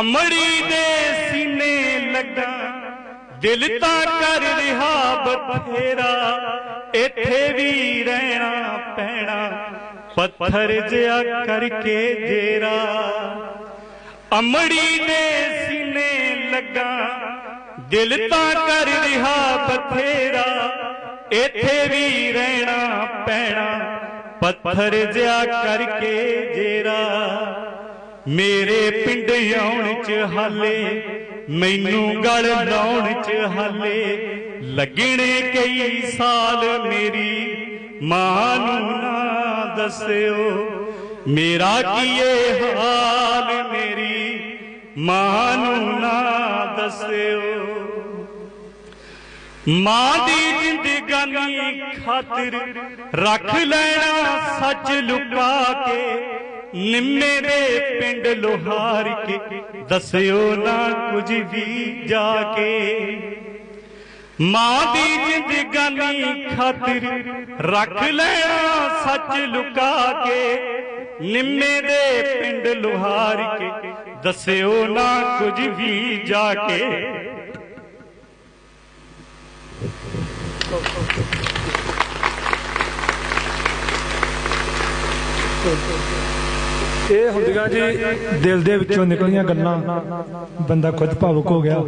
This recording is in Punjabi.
ਅਮੜੀ ਦੇ ਸੀਨੇ ਲੱਗਾ, ਦਿਲ ਤਾਂ ਕਰ ਰਿਹਾ ਬਥੇਰਾ, ਇੱਥੇ ਵੀ ਰਹਿਣਾ ਪੈਣਾ, ਪੱਥਰ ਜਿਹਾ ਕਰਕੇ ਜੇਰਾ। ਅਮੜੀ ਦੇ ਸੀਨੇ ਲੱਗਾ, ਦਿਲ ਤਾਂ ਕਰ ਰਿਹਾ ਬਥੇਰਾ, ਇੱਥੇ ਵੀ ਰਹਿਣਾ ਪੈਣਾ, ਪੱਥਰ ਜਿਹਾ ਕਰਕੇ ਜੇਰਾ। ਮੇਰੇ ਪਿੰਡ ਆਉਣ ਚ ਹਾਲੇ, ਮੈਨੂੰ ਗਲ ਲਾਉਣ ਚ ਹਾਲੇ। ਲੱਗਣੇ ਕਈ ਸਾਲ ਮੇਰੀ, ਮਾਂ ਨੂੰ ਨਾ ਦੱਸਿਓ। ਮੇਰਾ ਕੀ ਹਾਲ ਮੇਰੀ, ਮਾਂ ਨੂੰ ਨਾ ਦੱਸਿਓ। ਮਾਂ ਦੀ ਜ਼ਿੰਦਗਾਨੀ ਖਾਤਰ ਰੱਖ ਲੈਣਾ ਸੱਚ ਲੁਕਾ ਕੇ ਨਿੰਮੇ ਦੇ ਪਿੰਡ ਲੋਹਾਰ ਕੇ ਦੱਸਿਓ ਨਾ ਕੁਝ ਵੀ ਜਾ ਕੇ। ਮਾਂ ਦੀ ਜ਼ਿੰਦਗਾਨੀ ਖਾਤਰ ਰੱਖ ਲੈਣਾ ਸੱਚ ਲੁਕਾ ਕੇ। ਨਿੰਮੇ ਦੇ ਪਿੰਡ ਲੋਹਾਰ ਕੇ ਦੱਸਿਓ ਨਾ ਕੁਝ ਵੀ ਜਾ ਕੇ। ਇਹ ਹੁੰਦੀਆਂ ਜੀ ਦਿਲ ਦੇ ਵਿੱਚੋਂ ਨਿਕਲੀਆਂ ਗੱਲਾਂ ਬੰਦਾ ਖੁਦ ਭਾਵੁਕ ਹੋ ਗਿਆ।